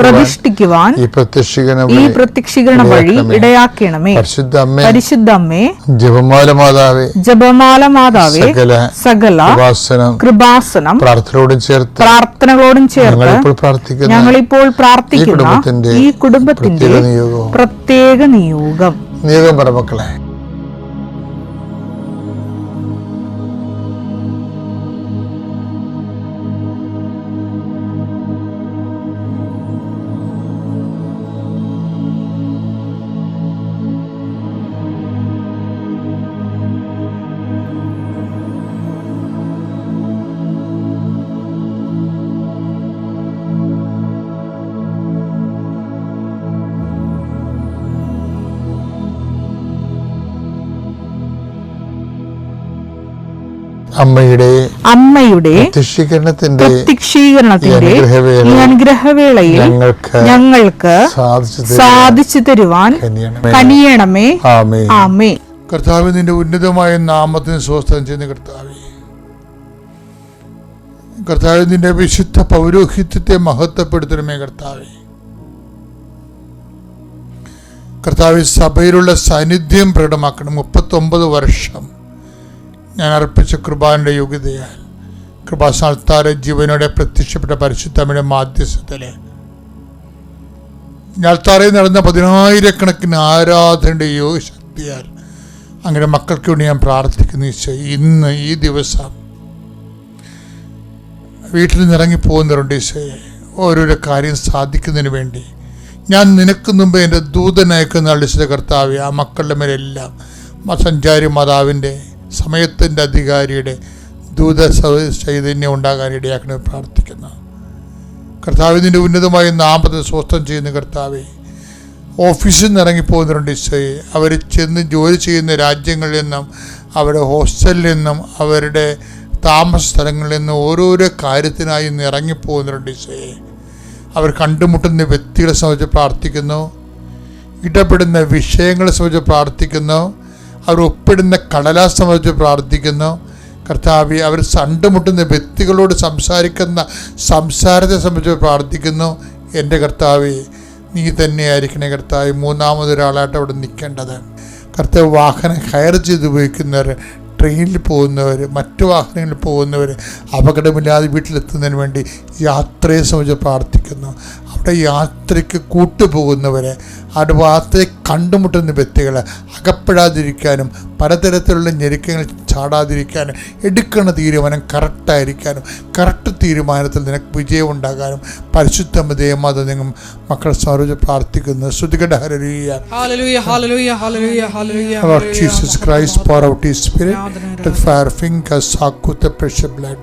പ്രതിഷ്ഠിക്കുവാൻ ഈ പ്രത്യക്ഷീകരണം ഈ പ്രത്യക്ഷീകരണം വഴി ഇടയാക്കണമേ. പരിശുദ്ധ അമ്മേ പരിശുദ്ധ അമ്മേ ജപമാല മാതാവേ ജപമാല മാതാവേ സകല ഉപാസനം കൃപാസനം പ്രാർത്ഥനയോടും ചേർത്ത് പ്രാർത്ഥനകളോടും ചേർത്ത് ഞങ്ങളിപ്പോൾ പ്രാർത്ഥിക്കുന്ന ഞങ്ങളിപ്പോൾ പ്രാർത്ഥിക്കുന്ന ഈ കുടുംബത്തിന്റെ പ്രത്യേക പ്രത്യേക നിയോഗം. നിയോഗം പറ മക്കളെ. അമ്മയുടെ അമ്മയുടെ പ്രത്യക്ഷീകരണത്തിന്റെ പ്രത്യക്ഷീകരണത്തിന്റെ ഈ അനുഗ്രഹവേളയിൽ ഞങ്ങൾക്ക് ഞങ്ങൾക്ക് സാധിച്ചു തരുവാൻ കനിയണമേ. കനിയണമേ. ആമേ ആമേ കർത്താവ് നിന്റെ ഉന്നതമായ നാമത്തിന് സ്വസ്ഥം ചെയ്യുന്ന കർത്താവേ. കർത്താവ് നിന്റെ വിശുദ്ധ പൗരോഹിത്യത്തെ മഹത്വപ്പെടുത്തണമേ കർത്താവേ. കർത്താവ് സഭയിലുള്ള സാന്നിധ്യം പ്രകടമാക്കണം. മുപ്പത്തൊമ്പത് വർഷം. ഞാൻ അർപ്പിച്ച കൃപാന്റെ യോഗ്യതയാൽ കൃപാസ്ഥാനത്താരെ ജീവനോടെ പ്രത്യക്ഷപ്പെട്ട പരിശുദ്ധമിടെ മാധ്യസ്ഥത്തിലെ ഞാൾത്താറയിൽ നടന്ന പതിനായിരക്കണക്കിന് ആരാധനയുടെ യോഗ ശക്തിയാൽ അങ്ങനെ മക്കൾക്ക് വേണ്ടി ഞാൻ പ്രാർത്ഥിക്കുന്നു ഇന്ന് ഈ ദിവസം വീട്ടിൽ നിന്ന് ഇറങ്ങിപ്പോകുന്നവരുണ്ട് ഈശോയെ ഓരോരോ കാര്യം സാധിക്കുന്നതിന് വേണ്ടി. ഞാൻ നിനക്ക് മുമ്പ് എന്റെ ദൂതനയക്കുന്ന അളിച്ചിത കർത്താവ് ആ മക്കളുടെ മേലെല്ലാം സഞ്ചാരി മാതാവിന്റെ സമയത്തിന്റെ അധികാരിയുടെ ദൂത ചൈതന്യം ഉണ്ടാകാൻ ഇടയാക്കണമെന്ന് പ്രാർത്ഥിക്കുന്നു. കർത്താവിന്റെ ഉന്നതമായ നാമത്തെ സ്വസ്ഥം ചെയ്യുന്ന കർത്താവെ ഓഫീസിൽ നിന്ന് ഇറങ്ങിപ്പോകുന്നവരുണ്ട് ഈശോയെ. അവർ ചെന്ന് ജോലി ചെയ്യുന്ന രാജ്യങ്ങളിൽ നിന്നും അവരുടെ ഹോസ്റ്റലിൽ നിന്നും അവരുടെ താമസ സ്ഥലങ്ങളിൽ നിന്നും ഓരോരോ കാര്യത്തിനായി ഇന്ന് ഇറങ്ങിപ്പോകുന്നവരുണ്ട് ഈശോയെ. അവർ കണ്ടുമുട്ടുന്ന വ്യക്തികളെ സംബന്ധിച്ച് പ്രാർത്ഥിക്കുന്നു. ഇടപെടുന്ന വിഷയങ്ങളെ സംബന്ധിച്ച് പ്രാർത്ഥിക്കുന്നു. അവർ ഒപ്പിടുന്ന കടലാസ് പ്രാർത്ഥിക്കുന്നു. കർത്താവ് അവർ സണ്ടുമുട്ടുന്ന വ്യക്തികളോട് സംസാരിക്കുന്ന സംസാരത്തെ സംബന്ധിച്ച് പ്രാർത്ഥിക്കുന്നു. എന്റെ കർത്താവ് നീ തന്നെയായിരിക്കണേ കർത്താവ് മൂന്നാമതൊരാളായിട്ട് അവിടെ നിൽക്കേണ്ടത്. കർത്താവ് വാഹനം ഹയർ ചെയ്ത് ഉപയോഗിക്കുന്നവർ ട്രെയിനിൽ പോകുന്നവർ മറ്റു വാഹനങ്ങളിൽ പോകുന്നവർ അപകടമില്ലാതെ വീട്ടിലെത്തുന്നതിന് വേണ്ടി യാത്രയെ സംബന്ധിച്ച് പ്രാർത്ഥിക്കുന്നു. അവിടെ യാത്രയ്ക്ക് കൂട്ടുപോകുന്നവരെ അവിടെ യാത്രയെ കണ്ടുമുട്ടുന്ന വ്യക്തികളെ അകപ്പെടാതിരിക്കാനും പലതരത്തിലുള്ള ഞെരുക്കങ്ങൾ ചാടാതിരിക്കാനും എടുക്കുന്ന തീരുമാനം കറക്റ്റായിരിക്കാനും കറക്റ്റ് തീരുമാനത്തിൽ നിനക്ക് വിജയം ഉണ്ടാകാനും പരിശുദ്ധ ദേവമാത നിങ്ങൾ മക്കൾ സംബന്ധിച്ച് പ്രാർത്ഥിക്കുന്നു ശ്രുതികട ഹരലിയ Jesus. Lord hallelujah. Fire pour pressure His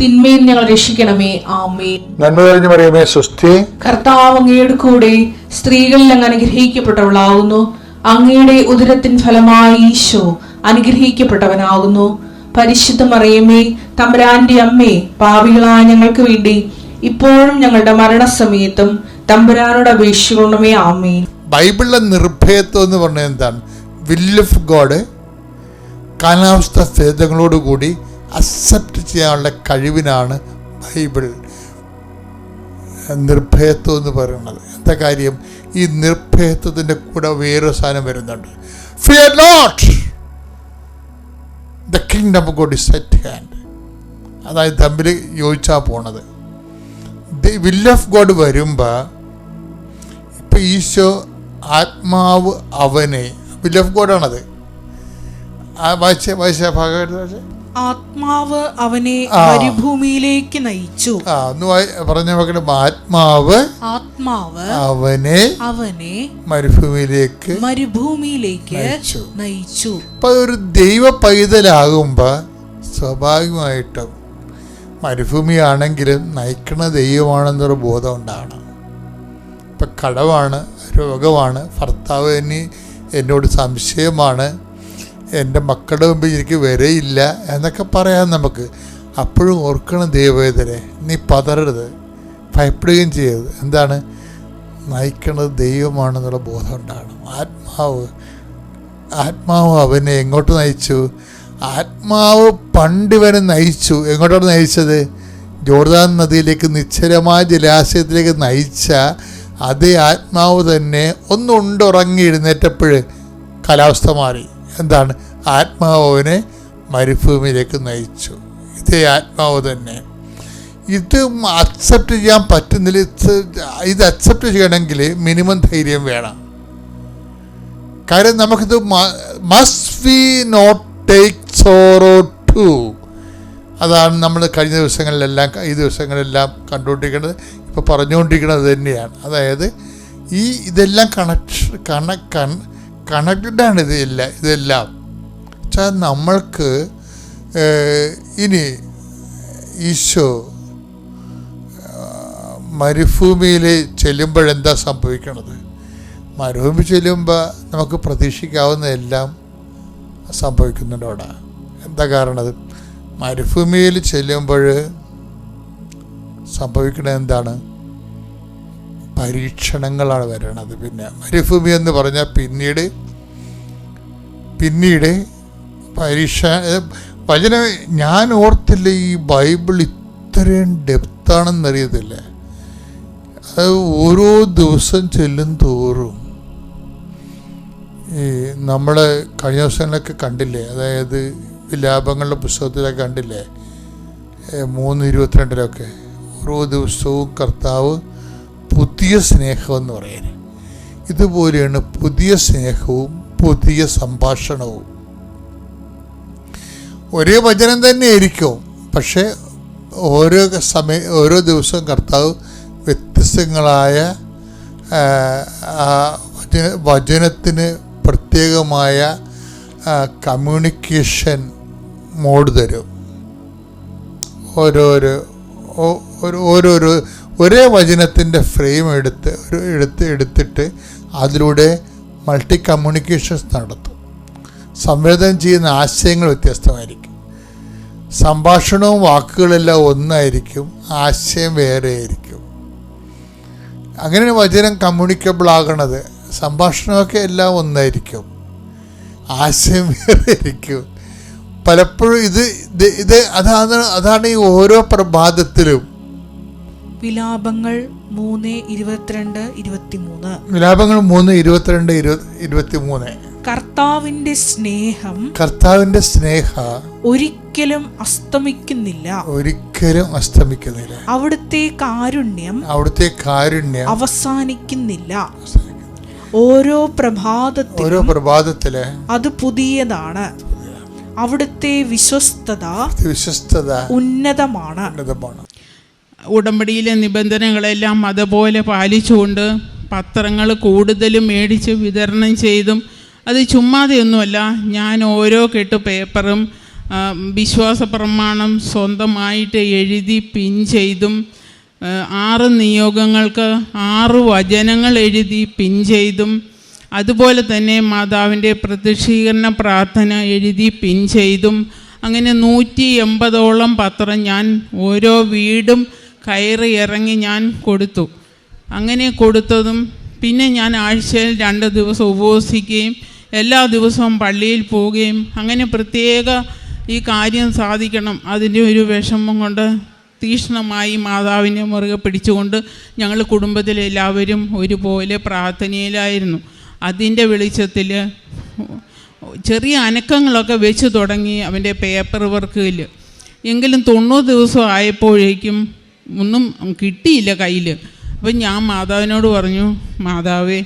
തിന്മയിൽ ഞങ്ങൾ രക്ഷിക്കണമേ. ആമേൻ. നന്മ കഴിഞ്ഞു പറയുമേ സുസ്ഥി കർത്താവ് അങ്ങയുടെ കൂടെ സ്ത്രീകളിൽ അങ്ങ് അനുഗ്രഹിക്കപ്പെട്ടവളാകുന്നു അങ്ങയുടെ ഉദരത്തിൻ ഫലമായി ഈശോ അനുഗ്രഹിക്കപ്പെട്ടവനാകുന്നു. പരിശുദ്ധ അറിയമേ തമ്പുരാന്റെ അമ്മേ പാവികളായ ഞങ്ങൾക്ക് വേണ്ടി ഇപ്പോഴും ഞങ്ങളുടെ മരണസമയത്തും തമ്പുരാനോട് അപേക്ഷിക്കണമേ. ആമേ ബൈബിളിലെ നിർഭയത്വം എന്ന് പറഞ്ഞാൽ എന്താണ്? വില്ല് ഓഫ് ഗോഡ് കാലാവസ്ഥ ഭേദങ്ങളോടുകൂടി അക്സെപ്റ്റ് ചെയ്യാനുള്ള കഴിവിനാണ് ബൈബിൾ. നിർഭയത്വം എന്ന് പറയുന്നത്. എന്താ കാര്യം? ഈ നിർഭയത്വത്തിന്റെ കൂടെ വേറൊരു സാധനം വരുന്നുണ്ട്. Fear not the kingdom God is set hand അതായത് തമ്മിൽ യോജിച്ചാ പോണത്. വിൽ ഓഫ് ഗോഡ് വരുമ്പോൾ ഇപ്പം ഈശോ ആത്മാവ് അവനെ വിൽ ഓഫ് ഗോഡാണത് ആ വായിച്ച വായിച്ച ഭാഗമായിട്ട് വായിച്ചേ. ആത്മാവ് അവനെ. മരുഭൂമിയിലേക്ക് നയിച്ചു പറഞ്ഞ മക്കളെ ആത്മാവ് ആത്മാവ് അവനെ അവനെ മരുഭൂമിയിലേക്ക് മരുഭൂമിയിലേക്ക് നയിച്ചു. അപ്പൊ ഒരു ദൈവ പൈതലാകുമ്പോ സ്വാഭാവികമായിട്ടും മരുഭൂമിയാണെങ്കിലും നയിക്കണ ദൈവമാണെന്നൊരു ബോധം ഉണ്ടാകണം ഇപ്പം കടവാണ് രോഗമാണ് ഭർത്താവ് എന്നോട് സംശയമാണ് എന്റെ മക്കളുടെ മുമ്പിൽ എനിക്ക് വരെയില്ല എന്നൊക്കെ പറയാം നമുക്ക്. അപ്പോഴും ഓർക്കണം ദൈവവേദനെ നീ പതറരുത് ഭയപ്പെടുകയും ചെയ്യരുത്. എന്താണ്? നയിക്കുന്നത് ദൈവമാണെന്നുള്ള ബോധം ഉണ്ടാകണം ആത്മാവ് ആത്മാവ് അവനെ എങ്ങോട്ട് നയിച്ചു? ആത്മാവ് പണ്ട് നയിച്ചു. എങ്ങോട്ടാണ് നയിച്ചത്? ജോർദാൻ നദിയിലേക്ക് നിശ്ചലമായ ജലാശയത്തിലേക്ക് നയിച്ച അതേ ആത്മാവ് തന്നെ ഒന്നുണ്ടുറങ്ങി എഴുന്നേറ്റപ്പോൾ കാലാവസ്ഥ മാറി. എന്താണ്? ആത്മാവിനെ മരുഭൂമിയിലേക്ക് നയിച്ചു. ഇതേ ആത്മാവ് തന്നെ. ഇത് അക്സെപ്റ്റ് ചെയ്യാൻ പറ്റുന്നില്ല. ഇത് ഇത് അക്സെപ്റ്റ് ചെയ്യണമെങ്കിൽ മിനിമം ധൈര്യം വേണം. കാര്യം നമുക്കിത് must we not take sorrow to അതാണ് നമ്മൾ കഴിഞ്ഞ ദിവസങ്ങളിലെല്ലാം ഈ ദിവസങ്ങളിലെല്ലാം കണ്ടുകൊണ്ടിരിക്കുന്നത്. ഇപ്പോൾ പറഞ്ഞുകൊണ്ടിരിക്കുന്നത് തന്നെയാണ്. അതായത് ഈ ഇതെല്ലാം കണക്ഷൻ കണ കണക്റ്റഡാണ് ഇതെല്ലാം ഇതെല്ലാം. വെച്ചാൽ നമ്മൾക്ക് ഇനി ഈശോ മരുഭൂമിയിൽ ചെല്ലുമ്പോഴെന്താ സംഭവിക്കണത്? മരുഭൂമി ചെല്ലുമ്പോൾ നമുക്ക് പ്രതീക്ഷിക്കാവുന്നതെല്ലാം സംഭവിക്കുന്നുണ്ട് അവിടെ. എന്താ കാരണം? മരുഭൂമിയിൽ ചെല്ലുമ്പോൾ സംഭവിക്കണത് എന്താണ്? പരീക്ഷണങ്ങളാണ് വരണത്. പിന്നെ മരുഭൂമി എന്ന് പറഞ്ഞാൽ പിന്നീട് പിന്നീട് പരീക്ഷ വചന ഞാൻ ഓർത്തില്ല ഈ ബൈബിൾ ഇത്രയും ഡെപ്താണെന്നറിയത്തില്ല അത് ഓരോ ദിവസം ചെല്ലും തോറും. ഈ നമ്മൾ കഴിഞ്ഞ ദിവസങ്ങളിലൊക്കെ കണ്ടില്ലേ? അതായത് വിലാപങ്ങളുടെ പുസ്തകത്തിലൊക്കെ കണ്ടില്ലേ? മൂന്ന് ഇരുപത്തിരണ്ടിലൊക്കെ. ഓരോ ദിവസവും കർത്താവ് പുതിയ സ്നേഹമെന്ന് പറയാൻ ഇതുപോലെയാണ് പുതിയ സ്നേഹവും പുതിയ സംഭാഷണവും. ഒരേ വചനം തന്നെ ആയിരിക്കും പക്ഷേ ഓരോ സമയ ഓരോ ദിവസവും കർത്താവ് വ്യത്യസ്തങ്ങളായ വചന വചനത്തിന് പ്രത്യേകമായ കമ്മ്യൂണിക്കേഷൻ മോഡ് തരും. ഓരോരോ ഓരോരോ ഒരേ വചനത്തിന്റെ ഫ്രെയിം എടുത്ത് ഒരു എടുത്ത് എടുത്തിട്ട് അതിലൂടെ മൾട്ടി കമ്മ്യൂണിക്കേഷൻസ് നടത്തും. സംവേദനം ചെയ്യുന്ന ആശയങ്ങൾ വ്യത്യസ്തമായിരിക്കും. സംഭാഷണവും വാക്കുകളെല്ലാം ഒന്നായിരിക്കും ആശയം വേറെ ആയിരിക്കും അങ്ങനെ വചനം കമ്മ്യൂണിക്കബിൾ ആകണത്. സംഭാഷണമൊക്കെ എല്ലാം ഒന്നായിരിക്കും. ആശയം വേറെ ആയിരിക്കും പലപ്പോഴും ഇത് ഇത് അതാണ് അതാണ് ഈ ഓരോ പ്രഭാതത്തിലും വിലാപങ്ങൾ മൂന്ന് ഇരുപത്തിരണ്ട് ഇരുപത്തിമൂന്ന്. വിലാപങ്ങൾ മൂന്ന് ഇരുപത്തിരണ്ട് ഇരുപത്തിമൂന്ന്. ഇരുപത്തി മൂന്ന് കർത്താവിന്റെ സ്നേഹം കർത്താവിന്റെ സ്നേഹ ഒരിക്കലും അസ്തമിക്കുന്നില്ല. ഒരിക്കലും അസ്തമിക്കുന്നില്ല. അവിടുത്തെ കാരുണ്യം അവിടുത്തെ കാരുണ്യം അവസാനിക്കുന്നില്ല. ഓരോ പ്രഭാതത്തിലും ഓരോ പ്രഭാതത്തിൽ അത് പുതിയതാണ്. അവിടുത്തെ വിശ്വസ്തത വിശ്വസ്തത ഉന്നതമാണ്. ഉന്നതമാണ്. ഉടമ്പടിയിലെ നിബന്ധനകളെല്ലാം അതുപോലെ പാലിച്ചുകൊണ്ട് പത്രങ്ങൾ കൂടുതലും മേടിച്ച് വിതരണം ചെയ്തും അത് ചുമ്മാതെയൊന്നുമല്ല ഞാൻ ഓരോ കെട്ട് പേപ്പറും വിശ്വാസ പ്രമാണം സ്വന്തമായിട്ട് എഴുതി പിൻ ചെയ്തും ആറ് നിയോഗങ്ങൾക്ക് ആറ് വചനങ്ങൾ എഴുതി പിൻ ചെയ്തും അതുപോലെ തന്നെ മാതാവിന്റെ പ്രതിഷ്ഠീകരണ പ്രാർത്ഥന എഴുതി പിൻ ചെയ്തും അങ്ങനെ നൂറ്റി എൺപതോളം പത്രം ഞാൻ ഓരോ വീടും കയറി ഇറങ്ങി ഞാൻ കൊടുത്തു. അങ്ങനെ കൊടുത്തതും പിന്നെ ഞാൻ ആഴ്ചയിൽ രണ്ട് ദിവസം ഉപവസിക്കുകയും എല്ലാ ദിവസവും പള്ളിയിൽ പോവുകയും അങ്ങനെ പ്രത്യേക ഈ കാര്യം സാധിക്കണം. അതിന്റെ ഒരു വിഷമം കൊണ്ട് തീക്ഷ്ണമായി മാതാവിനെ മുറുകെ പിടിച്ചുകൊണ്ട് ഞങ്ങൾ കുടുംബത്തിലെല്ലാവരും ഒരുപോലെ പ്രാർത്ഥനയിലായിരുന്നു. അതിന്റെ വെളിച്ചത്തിൽ ചെറിയ അനക്കങ്ങളൊക്കെ വെച്ച് തുടങ്ങി അവന്റെ പേപ്പർ വർക്കിൽ. എങ്കിലും തൊണ്ണൂറ് ദിവസം ആയപ്പോഴേക്കും ഒന്നും കിട്ടിയില്ല കയ്യിൽ അപ്പം ഞാൻ മാതാവിനോട് പറഞ്ഞു മാതാവേ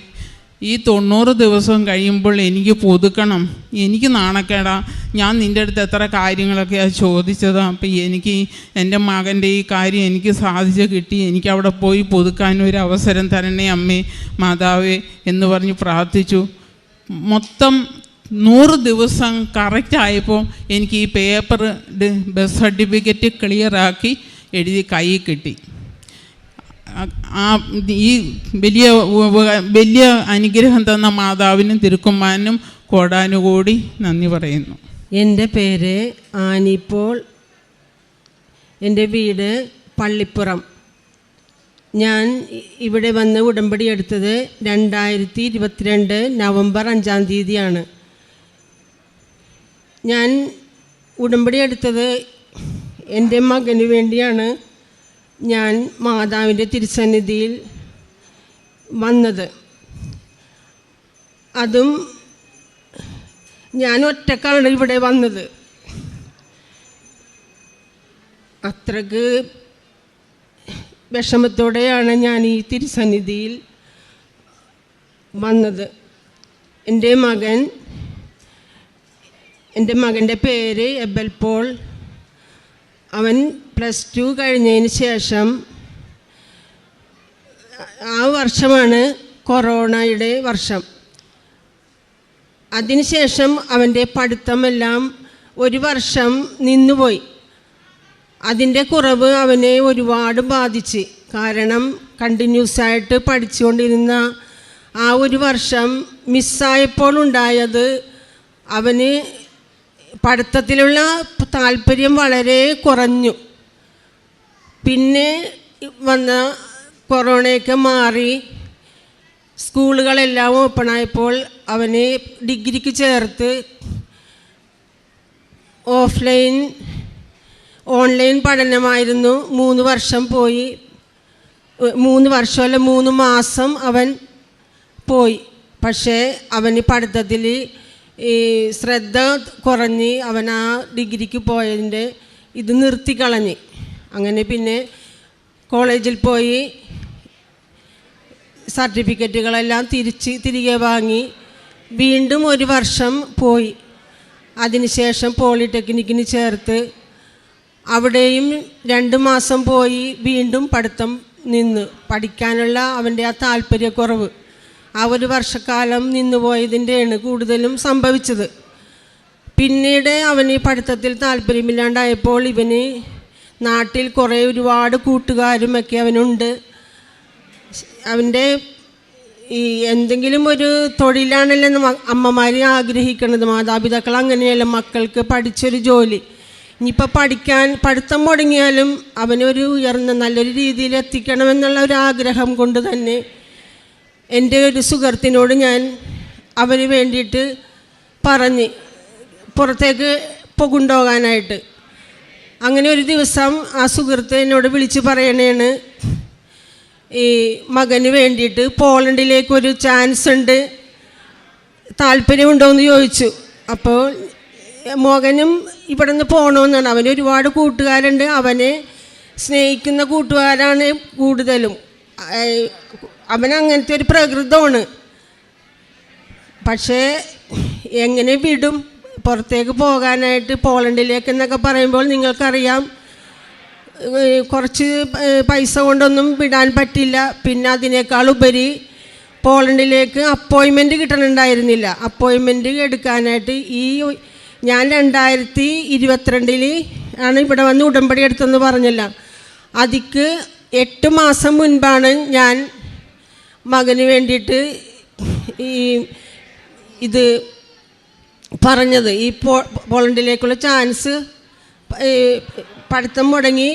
ഈ തൊണ്ണൂറ് ദിവസം കഴിയുമ്പോൾ എനിക്ക് പുതുക്കണം. എനിക്ക് നാണക്കേടാ. ഞാൻ നിന്റെ അടുത്ത് എത്ര കാര്യങ്ങളൊക്കെയാണ് ചോദിച്ചത്. അപ്പം എനിക്ക് എന്റെ മകന്റെ ഈ കാര്യം എനിക്ക് സാധിച്ച് കിട്ടി. എനിക്ക് അവിടെ പോയി പുതുക്കാൻ ഒരു അവസരം തരണേ അമ്മേ മാതാവേ എന്ന് പറഞ്ഞ് പ്രാർത്ഥിച്ചു. മൊത്തം നൂറ് ദിവസം കറക്റ്റായപ്പോൾ എനിക്ക് ഈ പേപ്പർ ബസ് സർട്ടിഫിക്കറ്റ് ക്ലിയറാക്കി എഴുതി കൈ കിട്ടി. ആ- ഈ വലിയ വലിയ അനുഗ്രഹം തന്ന മാതാവിനും തിരുക്കുമാനും കോടാനുകൂടി നന്ദി പറയുന്നു. എന്റെ പേര് ആനിപ്പോൾ. എന്റെ വീട് പള്ളിപ്പുറം. ഞാൻ ഇവിടെ വന്ന് ഉടമ്പടി എടുത്തത് രണ്ടായിരത്തി ഇരുപത്തിരണ്ട് നവംബർ അഞ്ചാം തീയതിയാണ്. ഞാൻ ഉടമ്പടി എടുത്തത് എന്റെ മകന് വേണ്ടിയാണ് ഞാൻ മാതാവിന്റെ തിരുസന്നിധിയിൽ വന്നത്. അതും ഞാൻ ഒറ്റക്കാണ് ഇവിടെ വന്നത്. അത്രയ്ക്ക് വിഷമത്തോടെയാണ് ഞാൻ ഈ തിരുസന്നിധിയിൽ വന്നത്. എന്റെ മകൻ എന്റെ മകന്റെ പേര് എബൽ പോൾ അവൻ പ്ലസ് ടു കഴിഞ്ഞതിന് ശേഷം ആ വർഷമാണ് കൊറോണയുടെ വർഷം. അതിനുശേഷം അവന്റെ പഠിത്തമെല്ലാം ഒരു വർഷം നിന്നുപോയി. അതിന്റെ കുറവ് അവനെ ഒരുപാട് ബാധിച്ച്. കാരണം കണ്ടിന്യൂസ് ആയിട്ട് പഠിച്ചുകൊണ്ടിരുന്ന ആ ഒരു വർഷം മിസ്സായപ്പോൾ ഉണ്ടായത് അവന് പഠിത്തത്തിലുള്ള താല്പര്യം വളരെ കുറഞ്ഞു. പിന്നെ വന്ന കൊറോണയൊക്കെ മാറി സ്കൂളുകളെല്ലാം ഓപ്പണായപ്പോൾ അവനെ ഡിഗ്രിക്ക് ചേർത്ത് ഓഫ്ലൈൻ ഓൺലൈൻ പഠനമായിരുന്നു. മൂന്ന് വർഷം പോയി. മൂന്ന് വർഷം അല്ല മൂന്ന് മാസം അവൻ പോയി. പക്ഷേ അവന് പഠിത്തത്തിൽ ഈ ശ്രദ്ധ കുറഞ്ഞ് അവൻ ആ ഡിഗ്രിക്ക് പോയതിന്റെ ഇത് നിർത്തിക്കളഞ്ഞ് അങ്ങനെ പിന്നെ കോളേജിൽ പോയി സർട്ടിഫിക്കറ്റുകളെല്ലാം തിരിച്ച് തിരികെ വാങ്ങി വീണ്ടും ഒരു വർഷം പോയി. അതിനുശേഷം പോളിടെക്നിക്കിന് ചേർത്ത് അവിടെയും രണ്ട് മാസം പോയി വീണ്ടും പഠിത്തം നിന്ന് പഠിക്കാനുള്ള അവന്റെ ആ താല്പര്യക്കുറവ്. ആ ഒരു വർഷക്കാലം നിന്നുപോയതിന്റെയാണ് കൂടുതലും സംഭവിച്ചത്. പിന്നീട് അവന് പഠിത്തത്തിൽ താല്പര്യമില്ലാണ്ടായപ്പോൾ ഇവന് നാട്ടിൽ കുറേ ഒരുപാട് കൂട്ടുകാരുമൊക്കെ അവനുണ്ട്. അവന്റെ ഈ എന്തെങ്കിലും ഒരു തൊഴിലാണല്ലോ അമ്മമാർ ആഗ്രഹിക്കുന്നത് മാതാപിതാക്കൾ അങ്ങനെയല്ല മക്കൾക്ക് പഠിച്ചൊരു ജോലി. ഇനിയിപ്പോൾ പഠിക്കാൻ പഠിത്തം മുടങ്ങിയാലും അവനൊരു ഉയർന്ന നല്ലൊരു രീതിയിൽ എത്തിക്കണമെന്നുള്ള ഒരു ആഗ്രഹം കൊണ്ട് തന്നെ എന്റെ ഒരു സുഹൃത്തിനോട് ഞാൻ അവന് വേണ്ടിയിട്ട് പറഞ്ഞ് പുറത്തേക്ക് കൊണ്ടുപോകാനായിട്ട് അങ്ങനെ ഒരു ദിവസം ആ സുഹൃത്ത് എന്നോട് വിളിച്ച് പറയണേണ് ഈ മകന് വേണ്ടിയിട്ട് പോളണ്ടിലേക്ക് ഒരു ചാൻസ് ഉണ്ട് താല്പര്യമുണ്ടോ എന്ന് ചോദിച്ചു. അപ്പോൾ മകനും ഇവിടെ നിന്ന് പോകണമെന്നാണ് അവന് ഒരുപാട് കൂട്ടുകാരുണ്ട്. അവനെ സ്നേഹിക്കുന്ന കൂട്ടുകാരാണ് കൂടുതലും. അങ്ങനത്തെ ഒരു പ്രകൃതമാണ്. പക്ഷേ എങ്ങനെ വിടും? പുറത്തേക്ക് പോകാനായിട്ട് പോളണ്ടിലേക്ക് എന്നൊക്കെ പറയുമ്പോൾ നിങ്ങൾക്കറിയാം കുറച്ച് പൈസ കൊണ്ടൊന്നും വിടാൻ പറ്റില്ല. പിന്നെ അതിനേക്കാൾ ഉപരി പോളണ്ടിലേക്ക് അപ്പോയിൻമെന്റ് കിട്ടണുണ്ടായിരുന്നില്ല. അപ്പോയിൻമെന്റ് എടുക്കാനായിട്ട് ഈ ഞാൻ രണ്ടായിരത്തി ഇരുപത്തിരണ്ടിൽ ആണ് ഇവിടെ വന്ന് ഉടമ്പടി എടുത്തെന്ന് പറഞ്ഞില്ല. അതിക്ക് എട്ട് മാസം മുൻപാണ് ഞാൻ മകന് വേണ്ടിയിട്ട് ഈ ഇത് പറഞ്ഞത്. ഈ പോ പോളണ്ടിലേക്കുള്ള ചാൻസ് പഠിത്തം മുടങ്ങി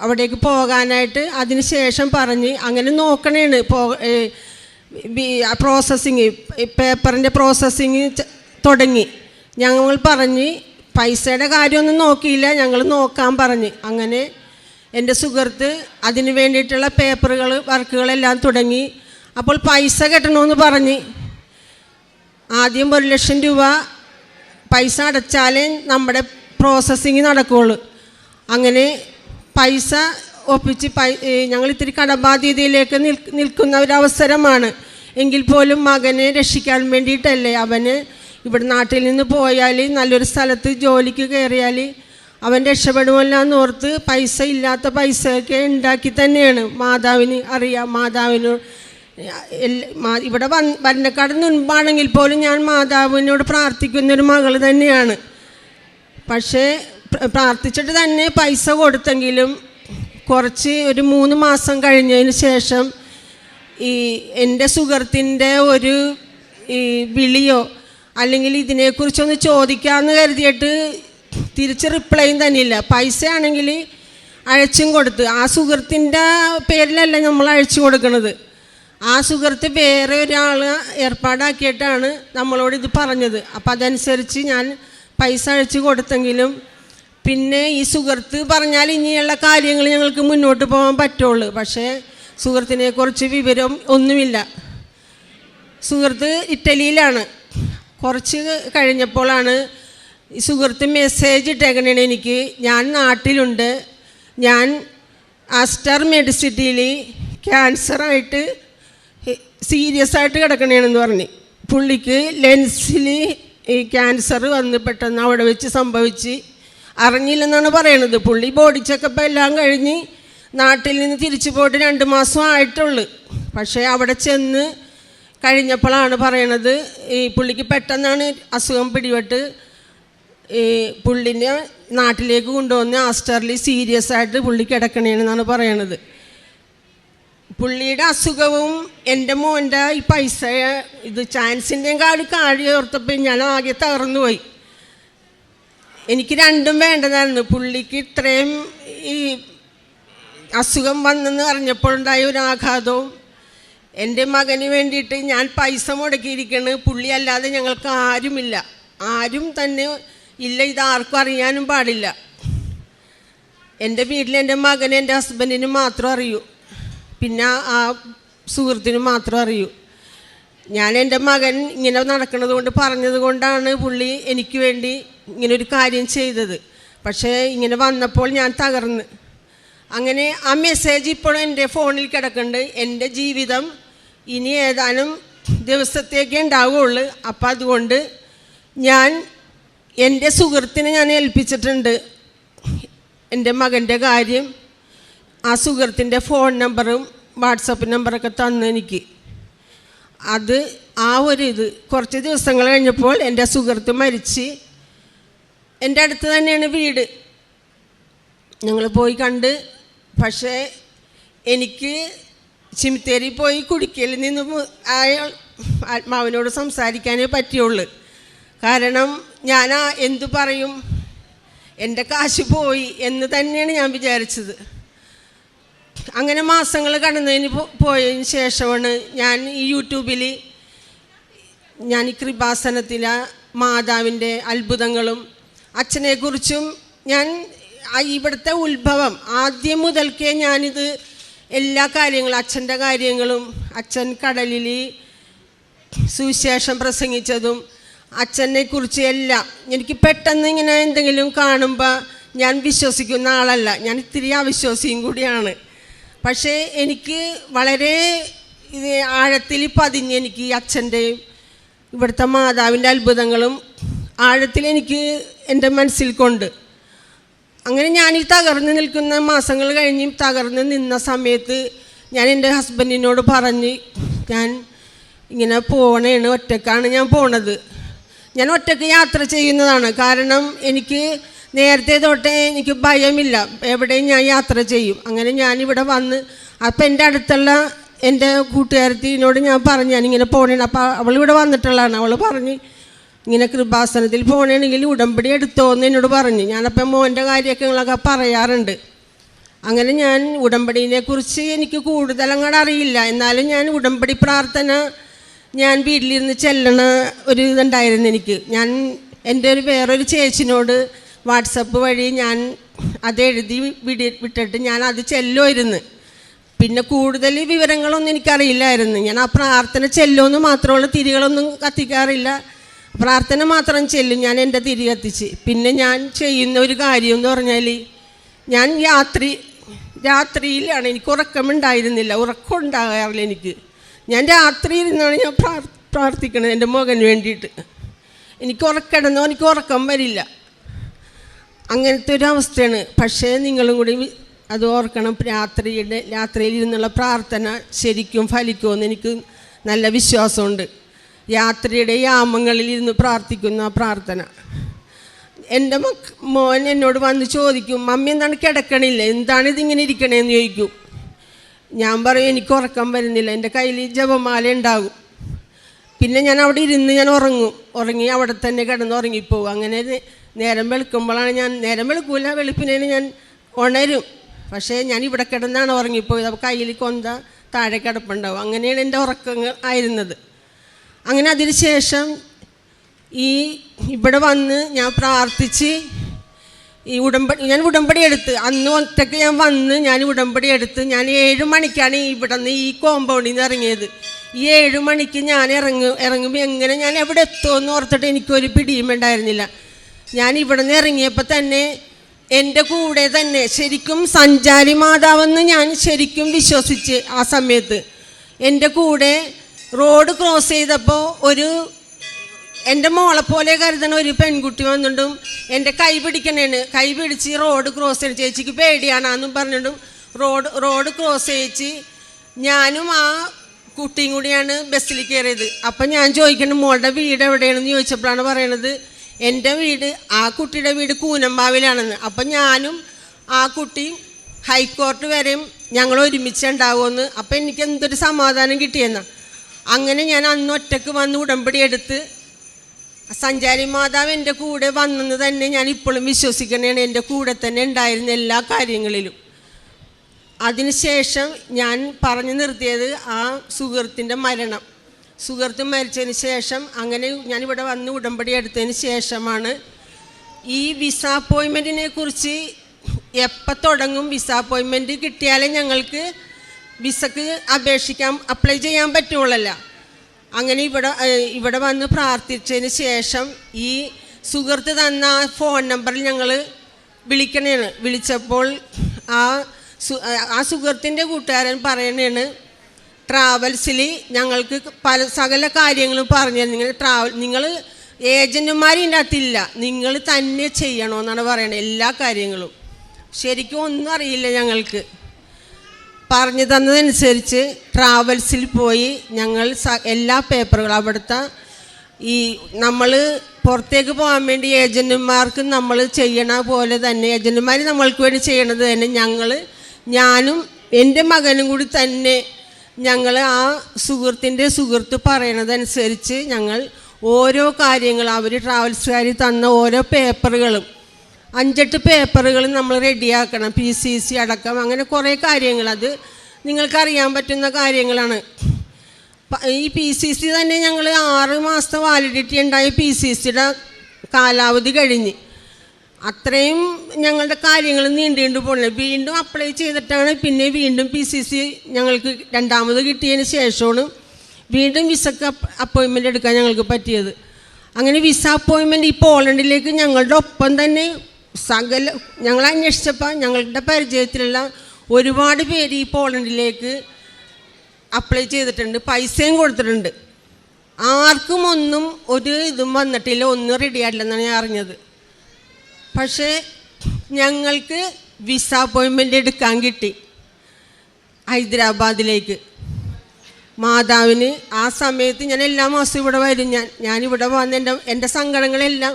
അവിടേക്ക് പോകാനായിട്ട് അതിന് ശേഷം പറഞ്ഞ് അങ്ങനെ നോക്കണേണ്. പോ പ്രോസസ്സിങ് പേപ്പറിന്റെ പ്രോസസ്സിങ് തുടങ്ങി. ഞങ്ങൾ പറഞ്ഞ് പൈസയുടെ കാര്യമൊന്നും നോക്കിയില്ല. ഞങ്ങൾ നോക്കാൻ പറഞ്ഞ്. അങ്ങനെ എന്റെ സുഹൃത്ത് അതിന് വേണ്ടിയിട്ടുള്ള പേപ്പറുകൾ വർക്കുകളെല്ലാം തുടങ്ങി. അപ്പോൾ പൈസ കെട്ടണമെന്ന് പറഞ്ഞ് ആദ്യം ഒരു ലക്ഷം രൂപ പൈസ അടച്ചാലേ നമ്മുടെ പ്രോസസ്സിങ് നടക്കുകയുള്ളൂ അങ്ങനെ പൈസ ഒപ്പിച്ച് പൈ ഞങ്ങൾ ഇത്തിരി കടബാധ്യതയിലേക്ക് നിൽ നിൽക്കുന്ന ഒരവസരമാണ് എങ്കിൽ പോലും മകനെ രക്ഷിക്കാൻ വേണ്ടിയിട്ടല്ലേ അവന് ഇവിടെ നാട്ടിൽ നിന്ന് പോയാൽ നല്ലൊരു സ്ഥലത്ത് ജോലിക്ക് കയറിയാൽ അവൻ രക്ഷപ്പെടുമല്ലോ എന്നോർത്ത് പൈസ ഇല്ലാത്ത പൈസയൊക്കെ ഉണ്ടാക്കി തന്നെയാണ്. മാതാവിന് അറിയാം. മാതാവിന് ഇവിടെ വന്ന് വരണക്കാട് മുൻപാണെങ്കിൽ പോലും ഞാൻ മാതാവിനോട് പ്രാർത്ഥിക്കുന്നൊരു മകൾ തന്നെയാണ്. പക്ഷേ പ്രാർത്ഥിച്ചിട്ട് തന്നെ പൈസ കൊടുത്തെങ്കിലും കുറച്ച് ഒരു മൂന്ന് മാസം കഴിഞ്ഞതിന് ശേഷം ഈ എന്റെ സുഹൃത്തിന്റെ ഒരു ഈ വിളിയോ അല്ലെങ്കിൽ ഇതിനെക്കുറിച്ചൊന്ന് ചോദിക്കാമെന്ന് കരുതിയിട്ട് തിരിച്ച് റിപ്ലൈയും തന്നില്ല. പൈസ ആണെങ്കിൽ അയച്ചും കൊടുത്ത്. ആ സുഹൃത്തിന്റെ പേരിലല്ല നമ്മൾ അയച്ചു കൊടുക്കുന്നത് ആ സുഹൃത്ത് വേറെ ഒരാൾ ഏർപ്പാടാക്കിയിട്ടാണ് നമ്മളോട് ഇത് പറഞ്ഞത്. അപ്പം അതനുസരിച്ച് ഞാൻ പൈസ അയച്ചു കൊടുത്തെങ്കിലും പിന്നെ ഈ സുഹൃത്ത് പറഞ്ഞാൽ ഇനിയുള്ള കാര്യങ്ങൾ ഞങ്ങൾക്ക് മുന്നോട്ട് പോകാൻ പറ്റുള്ളൂ. പക്ഷേ സുഹൃത്തിനെക്കുറിച്ച് വിവരം ഒന്നുമില്ല. സുഹൃത്ത് ഇറ്റലിയിലാണ്. കുറച്ച് കഴിഞ്ഞപ്പോഴാണ് ഈ സുഹൃത്ത് മെസ്സേജ് ഇട്ടേക്കണേണ് എനിക്ക്. ഞാൻ നാട്ടിലുണ്ട്. ഞാൻ ആസ്റ്റർ മെഡിസിറ്റിയിൽ ക്യാൻസറായിട്ട് സീരിയസ് ആയിട്ട് കിടക്കണേണെന്ന് പറഞ്ഞ്. പുള്ളിക്ക് ലെൻസിൽ ഈ ക്യാൻസർ വന്ന് പെട്ടെന്ന് അവിടെ വെച്ച് സംഭവിച്ച്. അറിഞ്ഞില്ലെന്നാണ് പറയണത്. പുള്ളി ബോഡി ചെക്കപ്പ് എല്ലാം കഴിഞ്ഞ് നാട്ടിൽ നിന്ന് തിരിച്ചു പോയിട്ട് രണ്ട് മാസം ആയിട്ടുള്ളൂ. പക്ഷേ അവിടെ ചെന്ന് കഴിഞ്ഞപ്പോഴാണ് പറയണത് ഈ പുള്ളിക്ക് പെട്ടെന്നാണ് അസുഖം പിടിപെട്ട് ഈ പുള്ളിനെ നാട്ടിലേക്ക് കൊണ്ടുവന്ന് ആസ്റ്ററിൽ സീരിയസ് ആയിട്ട് പുള്ളി കിടക്കണേന്നാണ് പറയണത്. പുള്ളിയുടെ അസുഖവും എന്റെ മോന്റെ ഈ പൈസ ഇത് ചാൻസിന്റെയും കാട് കാഴി ഓർത്തപ്പോൾ ഞാൻ ആകെ തകർന്നു പോയി എനിക്ക് രണ്ടും വേണ്ടതായിരുന്നു. പുള്ളിക്ക് ഇത്രയും ഈ അസുഖം വന്നെന്ന് അറിഞ്ഞപ്പോഴുണ്ടായ ഒരു ആഘാതവും എന്റെ മകന് വേണ്ടിയിട്ട് ഞാൻ പൈസ മുടക്കിയിരിക്കണ്. പുള്ളി അല്ലാതെ ഞങ്ങൾക്ക് ആരുമില്ല. ആരും തന്നെ ഇല്ല ഇത് ആർക്കും അറിയാനും പാടില്ല. എന്റെ വീട്ടിൽ എന്റെ മകന് എന്റെ ഹസ്ബൻഡിന് മാത്രം അറിയൂ. പിന്നെ ആ സുഹൃത്തിന് മാത്രം അറിയൂ. ഞാൻ എന്റെ മകൻ ഇങ്ങനെ നടക്കുന്നത് കൊണ്ട് പറഞ്ഞത് കൊണ്ടാണ് പുള്ളി എനിക്ക് വേണ്ടി ഇങ്ങനെ ഒരു കാര്യം ചെയ്തത്. പക്ഷേ ഇങ്ങനെ വന്നപ്പോൾ ഞാൻ തകർന്ന്. അങ്ങനെ ആ മെസ്സേജ് ഇപ്പോഴും എന്റെ ഫോണിൽ കിടക്കുന്നുണ്ട്. എന്റെ ജീവിതം ഇനി ഏതാനും ദിവസത്തേക്കേ ഉണ്ടാവുകയുള്ളൂ. അപ്പം അതുകൊണ്ട് ഞാൻ എന്റെ സുഹൃത്തിനെ ഞാൻ ഏൽപ്പിച്ചിട്ടുണ്ട്. എന്റെ മകന്റെ കാര്യം ആ സുഹൃത്തിന്റെ ഫോൺ നമ്പറും വാട്സപ്പ് നമ്പറൊക്കെ തന്നു എനിക്ക്. അത് ആ ഒരു ഇത് കുറച്ച് ദിവസങ്ങൾ കഴിഞ്ഞപ്പോൾ എന്റെ സുഹൃത്ത് മരിച്ച്. എന്റെ അടുത്ത് തന്നെയാണ് വീട്. ഞങ്ങൾ പോയി കണ്ട് പക്ഷേ എനിക്ക് ചിമിത്തേരി പോയി കുടിക്കലിൽ നിന്ന് അയാൾ ആത്മാവിനോട് സംസാരിക്കാനേ പറ്റിയുള്ളൂ. കാരണം ഞാൻ എന്തു പറയും? എന്റെ കാശ് പോയി എന്ന് തന്നെയാണ് ഞാൻ വിചാരിച്ചത്. അങ്ങനെ മാസങ്ങൾ കടന്നതിന് പോയതിന് ശേഷമാണ് ഞാൻ ഈ യൂട്യൂബിൽ ഞാൻ ഈ കൃപാസനത്തിലെ മാതാവിന്റെ അത്ഭുതങ്ങളും അച്ഛനെക്കുറിച്ചും ഞാൻ ഇവിടുത്തെ ഉത്ഭവം. ആദ്യം മുതൽക്കേ ഞാനിത് എല്ലാ കാര്യങ്ങളും അച്ഛന്റെ കാര്യങ്ങളും അച്ഛൻ കടലിൽ സുവിശേഷം പ്രസംഗിച്ചതും അച്ഛനെ കുറിച്ച് എല്ലാം എനിക്ക് പെട്ടെന്ന് ഇങ്ങനെ എന്തെങ്കിലും കാണുമ്പോൾ ഞാൻ വിശ്വസിക്കുന്ന ആളല്ല. ഞാൻ ഇത്തിരി അവിശ്വാസിയും കൂടിയാണ്. പക്ഷേ എനിക്ക് വളരെ ആഴത്തിൽ പതിഞ്ഞ് എനിക്ക് അച്ഛന്റെയും ഇവിടുത്തെ മാതാവിന്റെ അത്ഭുതങ്ങളും ആഴത്തിൽ എനിക്ക് എന്റെ മനസ്സിൽ കൊണ്ട്. അങ്ങനെ ഞാൻ ഈ തകർന്ന് നിൽക്കുന്ന മാസങ്ങൾ കഴിഞ്ഞ് തകർന്ന് നിന്ന സമയത്ത് ഞാൻ എന്റെ ഹസ്ബൻഡിനോട് പറഞ്ഞ് ഞാൻ ഇങ്ങനെ പോണേണ് ഒറ്റക്കാണ് ഞാൻ പോണത്. ഞാൻ ഒറ്റയ്ക്ക് യാത്ര ചെയ്യുന്നതാണ്. കാരണം എനിക്ക് നേരത്തെ തൊട്ടേ എനിക്ക് ഭയമില്ല. എവിടെയും ഞാൻ യാത്ര ചെയ്യും. അങ്ങനെ ഞാനിവിടെ വന്ന് അപ്പം എന്റെ അടുത്തുള്ള എന്റെ കൂട്ടുകാരത്തിനോട് ഞാൻ പറഞ്ഞു ഞാനിങ്ങനെ പോകണേ അപ്പോൾ അവൾ ഇവിടെ വന്നിട്ടുള്ളതാണ്. അവൾ പറഞ്ഞ് ഇങ്ങനെ കൃപാസനത്തിൽ പോകണമെങ്കിൽ ഉടമ്പടി എടുത്തോ എന്ന് എന്നോട് പറഞ്ഞു. ഞാനപ്പം മോന്റെ കാര്യമൊക്കെ പറയാറുണ്ട്. അങ്ങനെ ഞാൻ ഉടമ്പടിയെ കുറിച്ച് എനിക്ക് കൂടുതൽ അങ്ങോട്ട് അറിയില്ല. എന്നാലും ഞാൻ ഉടമ്പടി പ്രാർത്ഥന ഞാൻ വീട്ടിലിരുന്ന് ചെല്ലണ ഒരു ഇതുണ്ടായിരുന്നു എനിക്ക്. ഞാൻ എന്റെ ഒരു വേറൊരു ചേച്ചിനോട് വാട്സപ്പ് വഴി ഞാൻ അത് എഴുതി വിടി വിട്ടിട്ട് ഞാൻ അത് ചെല്ലുമായിരുന്നു പിന്നെ കൂടുതൽ വിവരങ്ങളൊന്നും എനിക്കറിയില്ലായിരുന്നു. ഞാൻ ആ പ്രാർത്ഥന ചെല്ലുമെന്ന് മാത്രമുള്ള തിരികളൊന്നും കത്തിക്കാറില്ല. പ്രാർത്ഥന മാത്രം ചെല്ലും ഞാൻ എന്റെ തിരി കത്തിച്ച്. പിന്നെ ഞാൻ ചെയ്യുന്ന ഒരു കാര്യം എന്ന് പറഞ്ഞാൽ ഞാൻ രാത്രി രാത്രിയിലാണ് എനിക്ക് ഉറക്കമുണ്ടായിരുന്നില്ല. ഉറക്കം ഉണ്ടാകാറില്ല എനിക്ക്. ഞാൻ രാത്രി ഇരുന്നാണ് ഞാൻ പ്രാർ പ്രാർത്ഥിക്കണത് എന്റെ മകന് വേണ്ടിയിട്ട്. എനിക്ക് ഉറക്കിടന്നോ എനിക്ക് ഉറക്കം വരില്ല. അങ്ങനത്തെ ഒരു അവസ്ഥയാണ്. പക്ഷേ നിങ്ങളും കൂടി അത് ഓർക്കണം. രാത്രിയുടെ രാത്രിയിൽ ഇരുന്നുള്ള പ്രാർത്ഥന ശരിക്കും ഫലിക്കുമെന്ന് എനിക്ക് നല്ല വിശ്വാസമുണ്ട്. രാത്രിയുടെ യാമങ്ങളിൽ ഇരുന്ന് പ്രാർത്ഥിക്കുന്ന പ്രാർത്ഥന. എന്റെ മോൻ എന്നോട് വന്ന് ചോദിക്കും മമ്മി എന്താണ് കിടക്കണില്ല? എന്താണ് ഇതിങ്ങനെ ഇരിക്കണേന്ന് ചോദിക്കും. ഞാൻ പറയും എനിക്ക് ഉറക്കം വരുന്നില്ല. എന്റെ കയ്യിൽ ജപമാല ഉണ്ടാകും. പിന്നെ ഞാൻ അവിടെ ഇരുന്ന് ഞാൻ ഉറങ്ങും. ഉറങ്ങി അവിടെ തന്നെ കിടന്ന് ഉറങ്ങിപ്പോവും. അങ്ങനെ നേരം വെളുക്കുമ്പോഴാണ് ഞാൻ നേരം വെളുക്കൂല വെളുപ്പിനേന് ഞാൻ ഉണരും. പക്ഷേ ഞാൻ ഇവിടെ കിടന്നാണ് ഉറങ്ങിപ്പോയത്. അപ്പോൾ കയ്യിൽ കൊന്ത താഴെ കിടപ്പുണ്ടാവും. അങ്ങനെയാണ് എന്റെ ഉറക്കങ്ങൾ ആയിരുന്നത്. അങ്ങനെ അതിന് ശേഷം ഈ ഇവിടെ വന്ന് ഞാൻ പ്രാർത്ഥിച്ച് ഈ ഉടമ്പടി ഞാൻ ഉടമ്പടി എടുത്ത് അന്ന് ഒറ്റയ്ക്ക് ഞാൻ വന്ന് ഞാൻ ഉടമ്പടി എടുത്ത് ഞാൻ ഏഴ് മണിക്കാണ് ഇവിടെ നിന്ന് ഈ കോമ്പൗണ്ടിൽ നിന്ന് ഇറങ്ങിയത്. ഈ ഏഴ് മണിക്ക് ഞാൻ ഇറങ്ങും ഇറങ്ങുമ്പോൾ എങ്ങനെ ഞാൻ എവിടെ എത്തുമെന്ന് ഓർത്തിട്ട് എനിക്കൊരു പിടിയും ഉണ്ടായിരുന്നില്ല. ഞാൻ ഇവിടെ നിന്ന് ഇറങ്ങിയപ്പോൾ തന്നെ എന്റെ കൂടെ തന്നെ ശരിക്കും സഞ്ചാരി മാതാവെന്ന് ഞാൻ ശരിക്കും വിശ്വസിച്ച് ആ സമയത്ത്. എന്റെ കൂടെ റോഡ് ക്രോസ് ചെയ്തപ്പോൾ ഒരു എന്റെ മോളെ പോലെ കരുതണ ഒരു പെൺകുട്ടി വന്നിട്ടും എന്റെ കൈ പിടിക്കണേണ് കൈ പിടിച്ച് റോഡ് ക്രോസ് ചെയ്യണം ചേച്ചിക്ക് പേടിയാണെന്നും പറഞ്ഞിട്ടും റോഡ് റോഡ് ക്രോസ് ചെയ്യിച്ച് ഞാനും ആ കുട്ടിയും കൂടിയാണ് ബസ്സിൽ കയറിയത്. അപ്പം ഞാൻ ചോദിക്കണം മോളുടെ വീട് എവിടെയാണെന്ന് ചോദിച്ചപ്പോഴാണ് പറയണത് എന്റെ വീട് ആ കുട്ടിയുടെ വീട് കൂനമ്പാവിലാണെന്ന്. അപ്പം ഞാനും ആ കുട്ടിയും ഹൈക്കോർട്ട് വരെയും ഞങ്ങൾ ഒരുമിച്ച് ഉണ്ടാവുമെന്ന്. അപ്പം എനിക്ക് എന്തൊരു സമാധാനം കിട്ടിയെന്നാണ് അങ്ങനെ ഞാൻ അന്ന് ഒറ്റയ്ക്ക് വന്ന് ഉടമ്പടി എടുത്ത് സഞ്ചാരി മാതാവ് എന്റെ കൂടെ വന്നെന്ന് തന്നെ ഞാൻ ഇപ്പോഴും വിശ്വസിക്കണേണ് എന്റെ കൂടെ തന്നെ ഉണ്ടായിരുന്ന എല്ലാ കാര്യങ്ങളിലും. അതിനുശേഷം ഞാൻ പറഞ്ഞു നിർത്തിയത് ആ സുഹൃത്തിന്റെ മരണം. സുഹൃത്ത് മരിച്ചതിന് ശേഷം അങ്ങനെ ഞാനിവിടെ വന്ന് ഉടമ്പടി എടുത്തതിന് ശേഷമാണ് ഈ വിസ അപ്പോയിൻമെന്റിനെ കുറിച്ച് എപ്പോൾ തുടങ്ങും? വിസ അപ്പോയിൻമെന്റ് കിട്ടിയാലേ ഞങ്ങൾക്ക് വിസക്ക് അപേക്ഷിക്കാൻ അപ്ലൈ ചെയ്യാൻ പറ്റുള്ളല്ല അങ്ങനെ ഇവിടെ ഇവിടെ വന്ന് പ്രാർത്ഥിച്ചതിന് ശേഷം ഈ സുഹൃത്ത് തന്ന ഫോൺ നമ്പറിൽ ഞങ്ങൾ വിളിക്കണേണ്. വിളിച്ചപ്പോൾ ആ സു- ആ സുഹൃത്തിന്റെ കൂട്ടുകാരൻ പറയണേണ് ട്രാവൽസിൽ ഞങ്ങൾക്ക് പല സകല കാര്യങ്ങളും പറഞ്ഞു നിങ്ങൾ ട്രാവൽ നിങ്ങൾ ഏജന്റുമാർ ഇതിന്റെ അകത്തില്ല. നിങ്ങൾ തന്നെ ചെയ്യണമെന്നാണ് പറയണത്. എല്ലാ കാര്യങ്ങളും. ശരിക്കും ഒന്നും അറിയില്ല ഞങ്ങൾക്ക്. പറഞ്ഞു തന്നതനുസരിച്ച് ട്രാവൽസിൽ പോയി ഞങ്ങൾ എല്ലാ പേപ്പറുകളും അവിടുത്തെ ഈ നമ്മൾ പുറത്തേക്ക് പോകാൻ വേണ്ടി ഏജന്റുമാർക്ക് നമ്മൾ ചെയ്യണ പോലെ തന്നെ ഏജന്റുമാർ നമ്മൾക്ക് വേണ്ടി ചെയ്യണത് തന്നെ ഞങ്ങൾ ഞാനും എന്റെ മകനും കൂടി തന്നെ ഞങ്ങൾ ആ സുഹൃത്തിന്റെ സുഹൃത്ത് പറയണതനുസരിച്ച് ഞങ്ങൾ ഓരോ കാര്യങ്ങളും അവർ ട്രാവൽസുകാർ തന്ന ഓരോ പേപ്പറുകളും അഞ്ചെട്ട് പേപ്പറുകൾ നമ്മൾ റെഡിയാക്കണം പി സി സി അടക്കം. അങ്ങനെ കുറേ കാര്യങ്ങൾ. അത് നിങ്ങൾക്കറിയാൻ പറ്റുന്ന കാര്യങ്ങളാണ്. ഈ പി സി സി തന്നെ ഞങ്ങൾ ആറ് മാസത്തെ വാലിഡിറ്റി ഉണ്ടായ പി സി സിയുടെ കാലാവധി കഴിഞ്ഞ്. അത്രയും ഞങ്ങളുടെ കാര്യങ്ങൾ നീണ്ടു പോകണില്ല വീണ്ടും അപ്ലൈ ചെയ്തിട്ടാണ് പിന്നെ വീണ്ടും പി സി സി ഞങ്ങൾക്ക് രണ്ടാമത് കിട്ടിയതിന് ശേഷമാണ് വീണ്ടും വിസക്ക് അപ്പോയിൻമെന്റ് എടുക്കാൻ ഞങ്ങൾക്ക് പറ്റിയത്. അങ്ങനെ വിസ അപ്പോയിൻമെന്റ് ഈ പോളണ്ടിലേക്ക് ഞങ്ങളുടെ ഒപ്പം തന്നെ സകല ഞങ്ങൾ അന്വേഷിച്ചപ്പോൾ ഞങ്ങളുടെ പരിചയത്തിലുള്ള ഒരുപാട് പേര് ഈ പോളണ്ടിലേക്ക് അപ്ലൈ ചെയ്തിട്ടുണ്ട് പൈസയും കൊടുത്തിട്ടുണ്ട്. ആർക്കും ഒന്നും ഒരു ഇതും വന്നിട്ടില്ല ഒന്നും റെഡി ആയിട്ടില്ലെന്നാണ് ഞാൻ അറിഞ്ഞത്. പക്ഷേ ഞങ്ങൾക്ക് വിസ അപ്പോയിൻമെന്റ് എടുക്കാൻ കിട്ടി ഹൈദരാബാദിലേക്ക്. മാതാവിന് ആ സമയത്ത് ഞാൻ എല്ലാ മാസവും ഇവിടെ വരും ഞാൻ ഞാനിവിടെ വന്ന് എന്റെ എന്റെ സങ്കടങ്ങളെല്ലാം